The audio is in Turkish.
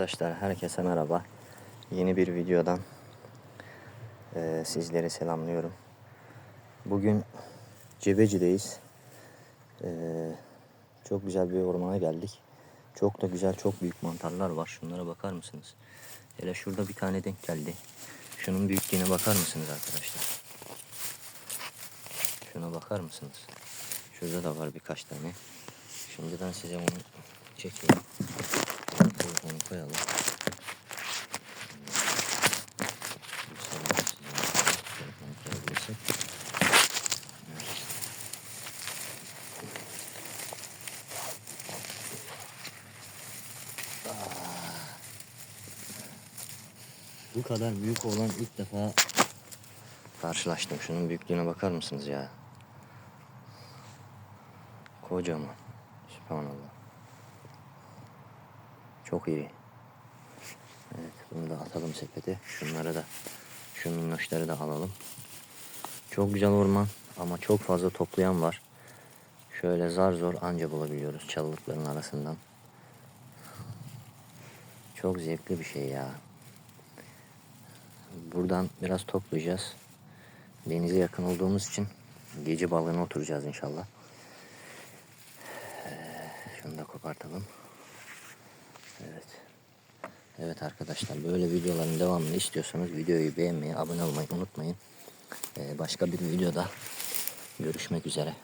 Arkadaşlar herkese merhaba. Yeni bir videodan eee, sizleri selamlıyorum. Bugün Cebeci'deyiz. Eee, çok güzel bir ormana geldik. Çok da güzel, çok büyük mantarlar var. Şunlara bakar mısınız? Hele şurada bir tane denk geldi. Şunun büyüklüğüne bakar mısınız arkadaşlar? Şuna bakar mısınız? Şurada da var birkaç tane. Şimdiden size onu çekeyim. Koyalım. Bu kadar büyük olan ilk defa karşılaştım. Şunun büyüklüğüne bakar mısınız ya? Kocaman. Sübhanallah. Çok iri. Evet bunu da atalım sepete. Şunları da şu minnoşları da alalım. Çok güzel orman ama çok fazla toplayan var. Şöyle zar zor anca bulabiliyoruz çalılıkların arasından. Çok zevkli bir şey ya. Buradan biraz toplayacağız. Denize yakın olduğumuz için gece balığına oturacağız inşallah. Ee, Şunu da kopartalım. Evet. Evet arkadaşlar böyle videoların devamını istiyorsanız videoyu beğenmeyi, abone olmayı unutmayın. Ee, başka bir videoda görüşmek üzere.